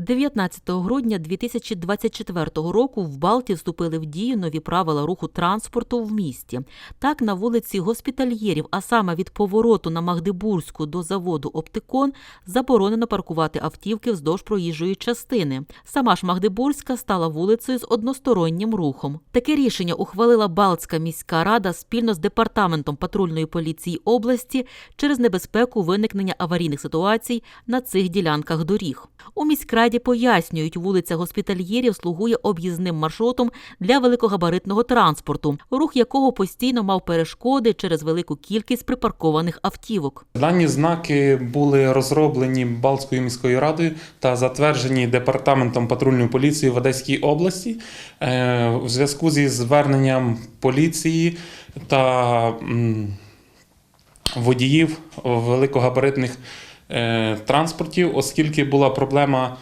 19 грудня 2024 року в Балті вступили в дію нові правила руху транспорту в місті. Так, на вулиці Госпітальєрів, а саме від повороту на Магдебурзьку до заводу Оптикон, заборонено паркувати автівки вздовж проїжджої частини. Сама ж Магдебурзька стала вулицею з одностороннім рухом. Таке рішення ухвалила Балтська міська рада спільно з департаментом патрульної поліції області через небезпеку виникнення аварійних ситуацій на цих ділянках доріг. У міськраді пояснюють, вулиця Госпітальєрів слугує об'їзним маршрутом для великогабаритного транспорту, рух якого постійно мав перешкоди через велику кількість припаркованих автівок. Дані знаки були розроблені Балтською міською радою та затверджені департаментом патрульної поліції в Одеській області е, у зв'язку зі зверненням поліції та водіїв великогабаритних е, транспортів, оскільки була проблема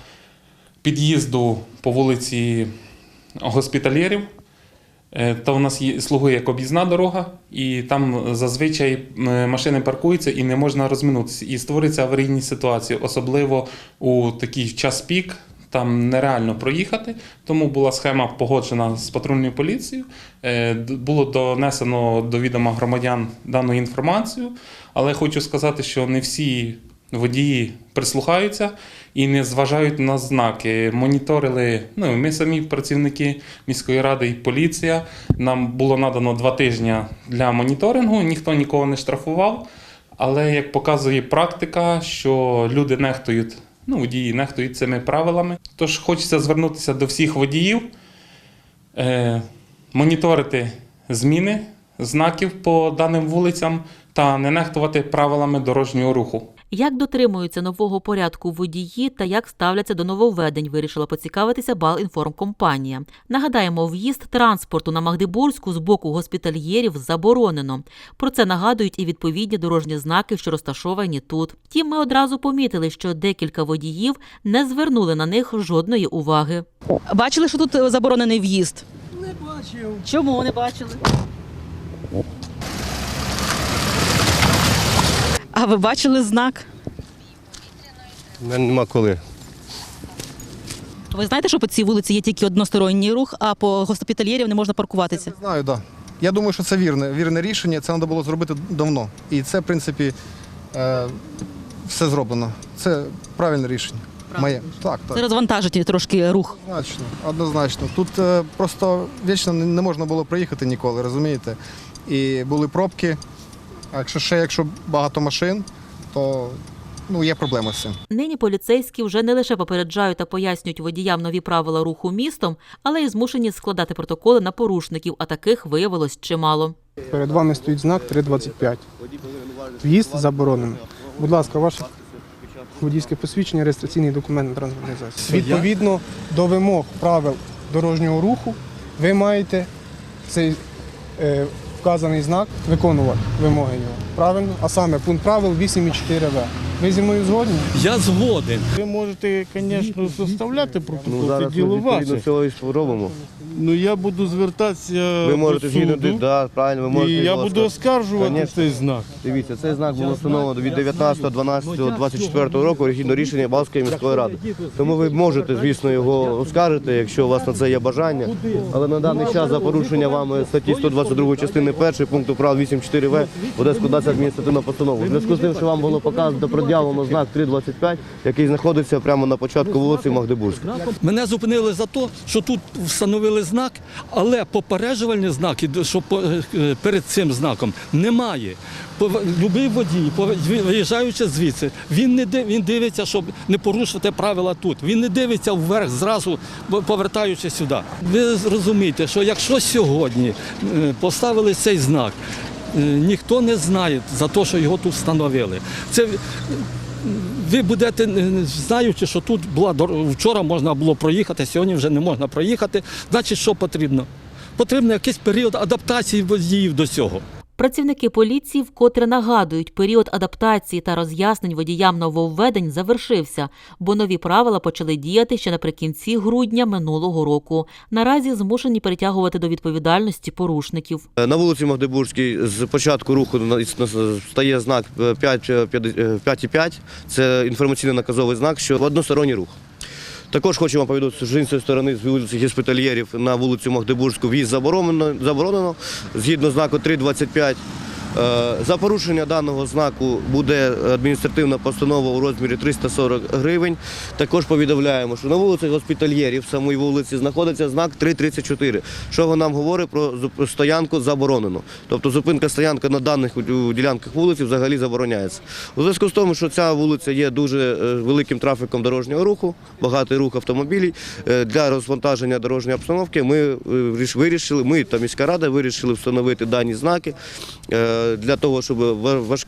під'їзду по вулиці Госпітальєрів. Е, То в нас є, слугує як об'їзна дорога, і там зазвичай машини паркуються і не можна розминутися. І створюються аварійні ситуації, особливо у такий час пік. Там нереально проїхати, тому була схема погоджена з патрульною поліцією. Е, Було донесено до відома громадян дану інформацію, але хочу сказати, що не всі водії прислухаються і не зважають на знаки. Моніторили ну, ми самі працівники міської ради і поліція. Нам було надано два тижні для моніторингу, ніхто нікого не штрафував. Але як показує практика, що люди нехтують, ну, водії нехтують цими правилами. Тож хочеться звернутися до всіх водіїв, е, моніторити зміни знаків по даним вулицям та не нехтувати правилами дорожнього руху. Як дотримуються нового порядку водії та як ставляться до нововведень, вирішила поцікавитися Балінформкомпанія. Нагадаємо, в'їзд транспорту на Магдебурзьку з боку госпітальєрів заборонено. Про це нагадують і відповідні дорожні знаки, що розташовані тут. Втім, ми одразу помітили, що декілька водіїв не звернули на них жодної уваги. Бачили, що тут заборонений в'їзд? Не бачив. Чому не бачили? А ви бачили знак? У мене нема коли. Ви знаєте, що по цій вулиці є тільки односторонній рух, а по госпітальєрів не можна паркуватися? Знаю, так. Да. Я думаю, що це вірне, вірне рішення. Це треба було зробити давно. І це, в принципі, е, все зроблено. Це правильне рішення. Моє. Так, Це розвантажить трошки рух. Однозначно, однозначно. Тут е, просто вічно не не можна було проїхати ніколи, розумієте? І були пробки. А якщо ще якщо багато машин, то ну, є проблеми з цим. Нині поліцейські вже не лише попереджають та пояснюють водіям нові правила руху містом, але й змушені складати протоколи на порушників, а таких виявилось чимало. Перед вами стоїть знак 3.25. В'їзд заборонений. Будь ласка, ваше водійське посвідчення, реєстраційний документ на транспортний засіб. Відповідно до вимог правил дорожнього руху, ви маєте цей е, вказаний знак виконувати вимоги його. Правильно? А саме пункт правил 8.4в. Ви зі мною згодні? Я згоден. Ви можете, звісно, составляти протокол, Ну, це зараз ми діло відповідно ваше. цього і робимо. Ну я буду звертатися Ви до можете згідно да, правильно, ви можете. і я буду оскаржувати Конечно. цей знак. Дивіться, цей знак було встановлено від 19.12.24 року згідно рішення Балської міської ради. Тому ви можете, звісно, його оскаржити, якщо у вас на це є бажання. Але на даний час за порушення вами статті 122 частини 1 пункту прав 8.4в буде складатися адміністративна постанова. У зв'язку з тим, що вам було показано пред'явлено знак 3.25, який знаходиться прямо на початку вулиці Магдебурзька. Мене зупинили за те, що тут встановили знак, але попереджувальні знаки, що е, перед цим знаком немає. Любий водій, виїжджаючи звідси, він не див- він дивиться, щоб не порушувати правила тут. Він не дивиться вверх зразу, повертаючи сюди. Ви зрозумієте, що якщо сьогодні е, поставили цей знак, ніхто не знає за те, що його тут встановили. Це ви будете, е, знаючи, що тут була вчора можна було проїхати, сьогодні вже не можна проїхати. Значить, що потрібно? Потрібен якийсь період адаптації водіїв до цього. Працівники поліції вкотре нагадують, період адаптації та роз'яснень водіям нововведень завершився, бо нові правила почали діяти ще наприкінці грудня минулого року. Наразі змушені притягувати до відповідальності порушників. На вулиці Магдебурзькій з початку руху стає знак 5,5. Це інформаційно наказовий знак, що односторонній рух. Також вам повідомити, що з іншої сторони з вулиці Госпітальєрів на вулицю Магдебурзьку в'їзд заборонено, заборонено згідно знаку 325. Е, За порушення даного знаку буде адміністративна постанова у розмірі 340 гривень. Також повідомляємо, що на вулиці Госпітальєрів, самій вулиці, знаходиться знак 334, що нам говорить про стоянку заборонено. Тобто зупинка стоянка на даних ділянках вулиці взагалі забороняється. У зв'язку з тому, що ця вулиця є дуже е, великим трафіком дорожнього руху, багатий рух автомобілів. е, Для розвантаження дорожньої обстановки ми вирішили, ми та міська рада вирішили встановити дані знаки для того, щоб ва-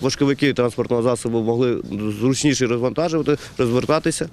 важковики транспортного засобу могли зручніше розвантажувати, розвертатися.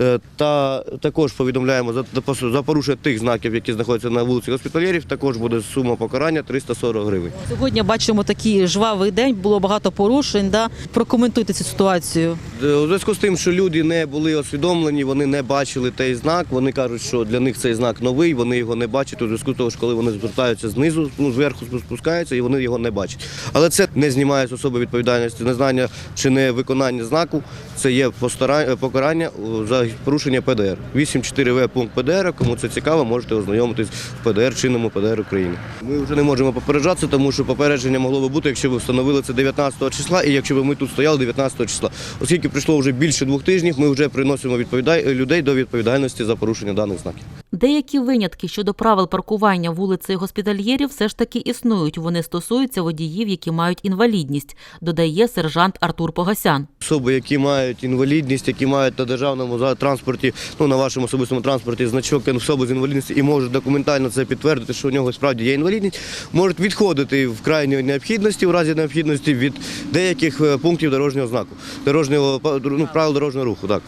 Е, Та також повідомляємо за, за порушення тих знаків, які знаходяться на вулиці Госпіталєрів, також буде сума покарання 340 гривень. Сьогодні бачимо такий жвавий день, було багато порушень. Да? Прокоментуйте цю ситуацію. Е, У зв'язку з тим, що люди не були освідомлені, вони не бачили той знак. Вони кажуть, що для них цей знак новий, вони його не бачать. У зв'язку з того, що коли вони звертаються знизу, ну зверху спускаються, і вони його не бачать. Але це не знімає з особи відповідальності, незнання чи не виконання знаку. Це є постара- покарання о, за порушення ПДР. 8.4В пункт ПДР. Кому це цікаво, можете ознайомитись в ПДР чинному ПДР України. Ми вже не можемо попереджатися, тому що попередження могло би бути, якщо ви встановили це 19 числа, і якщо б ми тут стояли 19 числа. Оскільки пройшло вже більше двох тижнів, ми вже приносимо людей до відповідальності за порушення даних знаків. Деякі винятки щодо правил паркування вулицею госпітальєрів все ж таки існують. Вони стосуються водіїв, які мають інвалідність, додає сержант Артур Погасян. Особи, які мають інвалідність, які мають на державному транспорті, ну на вашому особистому транспорті значок особи з інвалідністю і можуть документально це підтвердити, що у нього справді є інвалідність, можуть відходити в крайній необхідності, в разі необхідності від деяких е, пунктів дорожнього знаку, дорожнього ну, правил дорожнього руху. Так.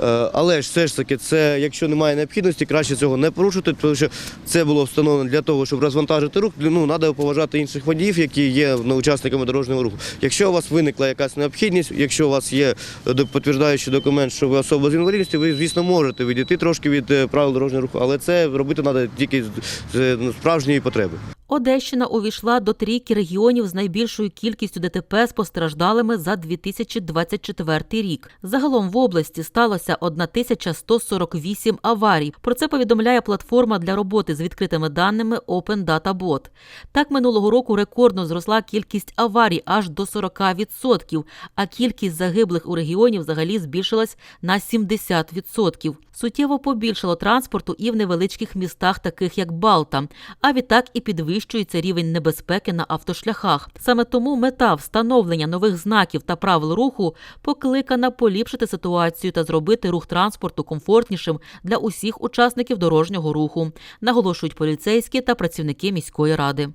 Е, Але ж все ж таки, це якщо немає необхідності, краще цього не порушити, тому що це було встановлено для того, щоб розвантажити рух. Ну треба поважати інших водіїв, які є ну, учасниками дорожнього руху. Якщо у вас виникла якась необхідність, якщо у вас є е, підтверджуючий документ, що ви особа з інвалідністю, ви звісно можете відійти трошки від е, правил дорожнього руху, але це робити треба тільки з, справжньої потреби. Одещина увійшла до трійки регіонів з найбільшою кількістю ДТП з постраждалими за 2024 рік. Загалом в області сталося 1148 аварій. Про це повідомляє платформа для роботи з відкритими даними Open Data Bot. Так минулого року рекордно зросла кількість аварій аж до 40%, а кількість загиблих у регіоні взагалі збільшилась на 70%. Суттєво побільшало транспорту і в невеличких містах, таких як Балта. А відтак і підвищується рівень небезпеки на автошляхах. Саме тому мета встановлення нових знаків та правил руху покликана поліпшити ситуацію та зробити рух транспорту комфортнішим для усіх учасників дорожнього руху, наголошують поліцейські та працівники міської ради.